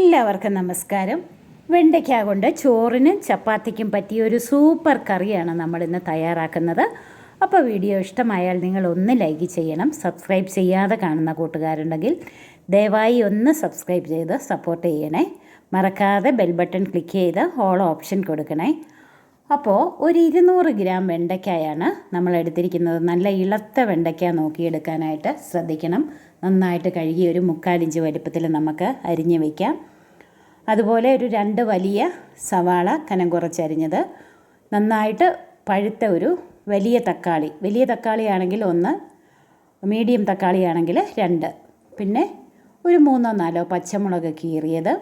എല്ലാവർക്കും നമസ്കാരം. വെണ്ടയ്ക്ക കൊണ്ട് ചോറിനും ചപ്പാത്തിക്കും പറ്റിയ ഒരു സൂപ്പർ കറിയാണ് നമ്മൾ ഇന്ന് തയ്യാറാക്കുന്നത്. അപ്പോൾ വീഡിയോ ഇഷ്ടമായാൽ നിങ്ങൾ ഒന്ന് ലൈക്ക് ചെയ്യണം. സബ്സ്ക്രൈബ് ചെയ്യാതെ കാണുന്ന കൂട്ടുകാരുണ്ടെങ്കിൽ ദയവായി ഒന്ന് സബ്സ്ക്രൈബ് ചെയ്ത് സപ്പോർട്ട് ചെയ്യണേ. മറക്കാതെ ബെൽ ബട്ടൺ ക്ലിക്ക് ചെയ്ത് ഓൾ ഓപ്ഷൻ കൊടുക്കണേ. അപ്പോൾ ഒരു ഇരുന്നൂറ് ഗ്രാം വെണ്ടയ്ക്കായാണ് നമ്മൾ എടുത്തിരിക്കുന്നത്. നല്ല ഇളത്ത വെണ്ടയ്ക്ക നോക്കിയെടുക്കാനായിട്ട് ശ്രദ്ധിക്കണം. നന്നായിട്ട് കഴുകി ഒരു മുക്കാലിഞ്ച് വലിപ്പത്തിൽ നമുക്ക് അരിഞ്ഞ് വയ്ക്കാം അതുപോലെ ഒരു രണ്ട് വലിയ സവാള കനം കുറച്ചരിഞ്ഞത് നന്നായിട്ട് പഴുത്ത ഒരു വലിയ തക്കാളി. വലിയ തക്കാളിയാണെങ്കിൽ ഒന്ന് മീഡിയം തക്കാളിയാണെങ്കിൽ രണ്ട്. പിന്നെ ഒരു മൂന്നോ നാലോ പച്ചമുളക് കീറിയത്.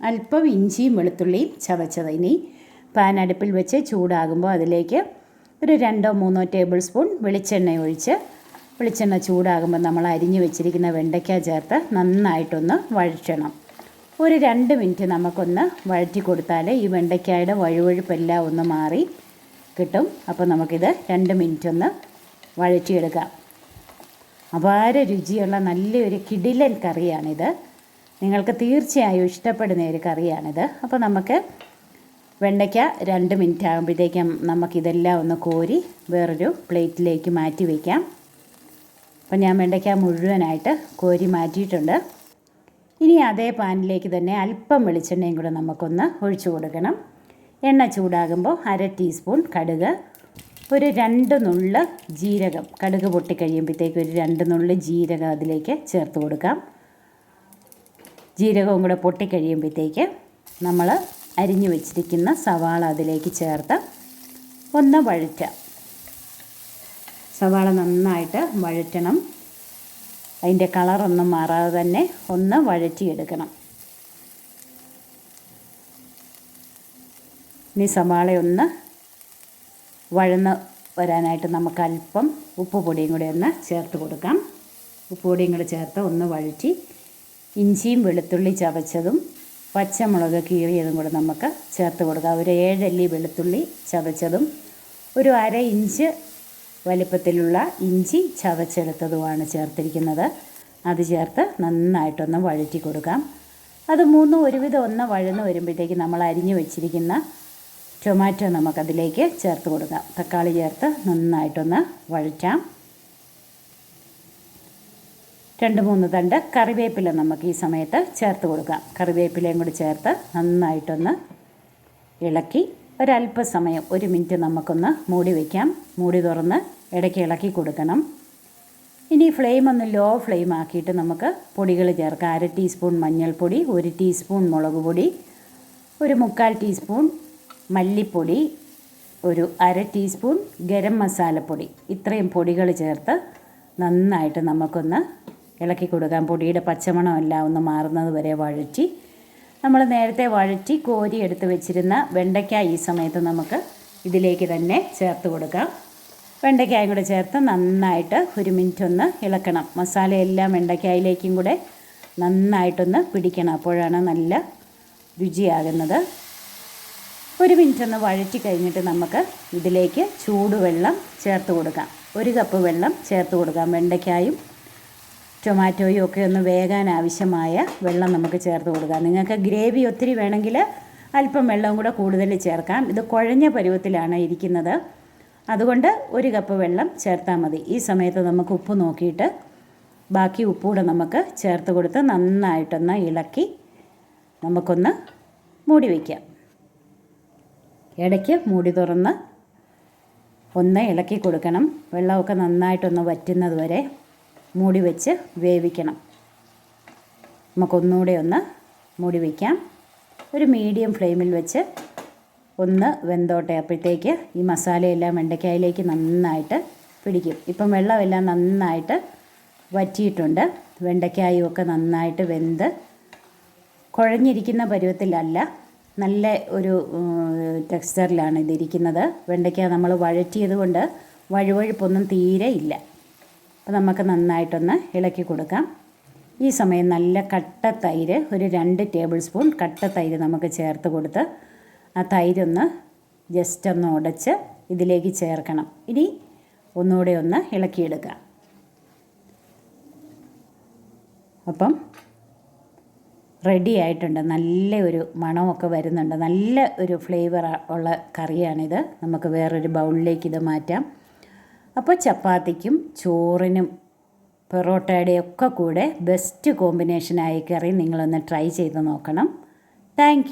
അല്പം ഇഞ്ചിയും വെളുത്തുള്ളിയും ചതച്ചത്. ഇനി പാൻ അടുപ്പിൽ വെച്ച് ചൂടാകുമ്പോൾ അതിലേക്ക് ഒരു രണ്ടോ മൂന്നോ ടേബിൾ സ്പൂൺ വെളിച്ചെണ്ണ ഒഴിച്ച് വെളിച്ചെണ്ണ ചൂടാകുമ്പോൾ നമ്മൾ അരിഞ്ഞു വെച്ചിരിക്കുന്ന വെണ്ടയ്ക്ക ചേർത്ത് നന്നായിട്ടൊന്ന് വഴറ്റണം. ഒരു രണ്ട് മിനിറ്റ് നമുക്കൊന്ന് വഴറ്റി കൊടുത്താൽ ഈ വെണ്ടയ്ക്കായുടെ വഴുവഴുപ്പെല്ലാം ഒന്ന് മാറി കിട്ടും. അപ്പോൾ നമുക്കിത് രണ്ട് മിനിറ്റ് ഒന്ന് വഴറ്റിയെടുക്കാം. അപാര രുചിയുള്ള നല്ലൊരു കിടിലൻ കറിയാണിത്. നിങ്ങൾക്ക് തീർച്ചയായും ഇഷ്ടപ്പെടുന്ന ഒരു കറിയാണിത്. അപ്പോൾ നമുക്ക് വെണ്ടയ്ക്ക രണ്ട് മിനിറ്റ് ആകുമ്പോഴത്തേക്കും നമുക്കിതെല്ലാം ഒന്ന് കോരി വേറൊരു പ്ലേറ്റിലേക്ക് മാറ്റി വയ്ക്കാം. അപ്പം ഞാൻ വെണ്ടയ്ക്ക മുഴുവനായിട്ട് കോരി മാറ്റിയിട്ടുണ്ട്. ഇനി അതേ പാനിലേക്ക് തന്നെ അല്പം വെളിച്ചെണ്ണയും കൂടെ നമുക്കൊന്ന് ഒഴിച്ചു കൊടുക്കണം. എണ്ണ ചൂടാകുമ്പോൾ അര ടീസ്പൂൺ കടുക് ഒരു രണ്ട് നുള്ള് ജീരകം. കടുക് പൊട്ടിക്കഴിയുമ്പോഴത്തേക്ക് ഒരു രണ്ട് നുള്ള് ജീരകം അതിലേക്ക് ചേർത്ത് കൊടുക്കാം. ജീരകവും കൂടെ പൊട്ടിക്കഴിയുമ്പോഴത്തേക്ക് നമ്മൾ അരിഞ്ഞു വെച്ചിരിക്കുന്ന സവാള അതിലേക്ക് ചേർത്ത് ഒന്ന് വഴറ്റാം സവാള നന്നായിട്ട് വഴറ്റണം. അതിന്റെ കളറൊന്നും മാറാതെ തന്നെ ഒന്ന് വഴറ്റിയെടുക്കണം. ഇനി സവാളയൊന്ന് വഴന്ന് വരാനായിട്ട് നമുക്ക് അല്പം ഉപ്പ് പൊടിയും കൂടി ഒന്ന് ചേർത്ത് കൊടുക്കാം. ഉപ്പ് പൊടിയും കൂടി ചേർത്ത് ഒന്ന് വഴറ്റി ഇഞ്ചിയും വെളുത്തുള്ളി ചവച്ചതും പച്ചമുളക് കീറിയതും കൂടെ നമുക്ക് ചേർത്ത് കൊടുക്കാം. ഒരു ഏഴല്ലി വെളുത്തുള്ളി ചവച്ചതും ഒരു അര ഇഞ്ച് വലിപ്പത്തിലുള്ള ഇഞ്ചി ചവച്ചെടുത്തതുമാണ് ചേർത്തിരിക്കുന്നത്. അത് ചേർത്ത് നന്നായിട്ടൊന്ന് വഴറ്റി കൊടുക്കാം. അത് മൂന്നും ഒരുവിധം ഒന്ന് വഴന്ന് വരുമ്പോഴത്തേക്ക് നമ്മൾ അരിഞ്ഞു വെച്ചിരിക്കുന്ന ടൊമാറ്റോ നമുക്കതിലേക്ക് ചേർത്ത് കൊടുക്കാം. തക്കാളി ചേർത്ത് നന്നായിട്ടൊന്ന് വഴറ്റാം. രണ്ട് മൂന്ന് തണ്ട് കറിവേപ്പില നമുക്ക് ഈ സമയത്ത് ചേർത്ത് കൊടുക്കാം. കറിവേപ്പിലയും കൂടി ചേർത്ത് നന്നായിട്ടൊന്ന് ഇളക്കി ഒരല്പസമയം ഒരു മിനിറ്റ് നമുക്കൊന്ന് മൂടി വയ്ക്കാം മൂടി തുറന്ന് ഇടയ്ക്ക് ഇളക്കി കൊടുക്കണം. ഇനി ഫ്ലെയിം ഒന്ന് ലോ ഫ്ലെയിം ആക്കിയിട്ട് നമുക്ക് പൊടികൾ ചേർക്കാം. അര ടീസ്പൂൺ മഞ്ഞൾപ്പൊടി ഒരു ടീസ്പൂൺ മുളക് പൊടി ഒരു മുക്കാൽ ടീസ്പൂൺ മല്ലിപ്പൊടി ഒരു അര ടീസ്പൂൺ ഗരം മസാലപ്പൊടി. ഇത്രയും പൊടികൾ ചേർത്ത് നന്നായിട്ട് നമുക്കൊന്ന് ഇളക്കി കൊടുക്കാം. പൊടിയുടെ പച്ചമണമെല്ലാം ഒന്ന് മാറുന്നത് വരെ വഴറ്റി നമ്മൾ നേരത്തെ വഴറ്റി കോരി എടുത്ത് വെച്ചിരുന്ന വെണ്ടയ്ക്ക ഈ സമയത്ത് നമുക്ക് ഇതിലേക്ക് തന്നെ ചേർത്ത് കൊടുക്കാം. വെണ്ടയ്ക്കായും കൂടെ ചേർത്ത് നന്നായിട്ട് ഒരു മിനിറ്റ് ഒന്ന് ഇളക്കണം. മസാലയെല്ലാം വെണ്ടയ്ക്കായിലേക്കും കൂടെ നന്നായിട്ടൊന്ന് പിടിക്കണം. അപ്പോഴാണ് നല്ല രുചിയാകുന്നത്. ഒരു മിനിറ്റ് ഒന്ന് വഴറ്റി കഴിഞ്ഞിട്ട് നമുക്ക് ഇതിലേക്ക് ചൂടുവെള്ളം ചേർത്ത് കൊടുക്കാം. ഒരു കപ്പ് വെള്ളം ചേർത്ത് കൊടുക്കാം വെണ്ടയ്ക്കായും ടൊമാറ്റോയും ഒക്കെ ഒന്ന് വേകാൻ ആവശ്യമായ വെള്ളം നമുക്ക് ചേർത്ത് കൊടുക്കാം. നിങ്ങൾക്ക് ഗ്രേവി ഒത്തിരി വേണമെങ്കിൽ അല്പം വെള്ളം കൂടെ കൂടുതൽ ചേർക്കാം. ഇത് കുഴഞ്ഞ പരുവത്തിലാണ് ഇരിക്കുന്നത്. അതുകൊണ്ട് ഒരു കപ്പ് വെള്ളം ചേർത്താൽ മതി. ഈ സമയത്ത് നമുക്ക് ഉപ്പ് നോക്കിയിട്ട് ബാക്കി ഉപ്പൂടെ നമുക്ക് ചേർത്ത് കൊടുത്ത് നന്നായിട്ടൊന്ന് ഇളക്കി നമുക്കൊന്ന് മൂടി വയ്ക്കാം. ഇടയ്ക്ക് മൂടി തുറന്ന് ഒന്ന് ഇളക്കി കൊടുക്കണം. വെള്ളമൊക്കെ നന്നായിട്ടൊന്ന് വറ്റുന്നത് വരെ മൂടി വെച്ച് വേവിക്കണം. നമുക്കൊന്നുകൂടെ ഒന്ന് മൂടി വയ്ക്കാം ഒരു മീഡിയം ഫ്ലെയിമിൽ വെച്ച് ഒന്ന് വെന്തോട്ടെ. അപ്പോഴത്തേക്ക് ഈ മസാലയെല്ലാം വെണ്ടയ്ക്കായിലേക്ക് നന്നായിട്ട് പിടിക്കും. ഇപ്പം വെള്ളമെല്ലാം നന്നായിട്ട് വറ്റിയിട്ടുണ്ട്. വെണ്ടയ്ക്കായും ഒക്കെ നന്നായിട്ട് വെന്ത് കുഴഞ്ഞിരിക്കുന്ന പരുവത്തിലല്ല നല്ല ഒരു ടെക്സ്ചറിലാണ് ഇതിരിക്കുന്നത്. വെണ്ടയ്ക്ക നമ്മൾ വഴറ്റിയത് കൊണ്ട് വഴുവഴുപ്പൊന്നും തീരെ ഇല്ല. അപ്പോൾ നമുക്ക് നന്നായിട്ടൊന്ന് ഇളക്കി കൊടുക്കാം. ഈ സമയം നല്ല കട്ട തൈര് ഒരു രണ്ട് ടേബിൾ സ്പൂൺ കട്ട തൈര് നമുക്ക് ചേർത്ത് കൊടുത്ത് ആ തൈരൊന്ന് ജസ്റ്റ് ഒന്ന് ഉടച്ച് ഇതിലേക്ക് ചേർക്കണം. ഇനി ഒന്നുകൂടെ ഒന്ന് ഇളക്കിയെടുക്കാം അപ്പം റെഡി ആയിട്ടുണ്ട്. നല്ല ഒരു മണമൊക്കെ വരുന്നുണ്ട്. നല്ല ഒരു ഫ്ലേവർ ഉള്ള കറിയാണിത്. നമുക്ക് വേറൊരു ബൗളിലേക്ക് ഇത് മാറ്റാം. അപ്പോൾ ചപ്പാത്തിക്കും ചോറിനും പൊറോട്ടയുടെ ഒക്കെ കൂടെ ബെസ്റ്റ് കോമ്പിനേഷനായി കറി നിങ്ങളൊന്ന് ട്രൈ ചെയ്ത് നോക്കണം. താങ്ക്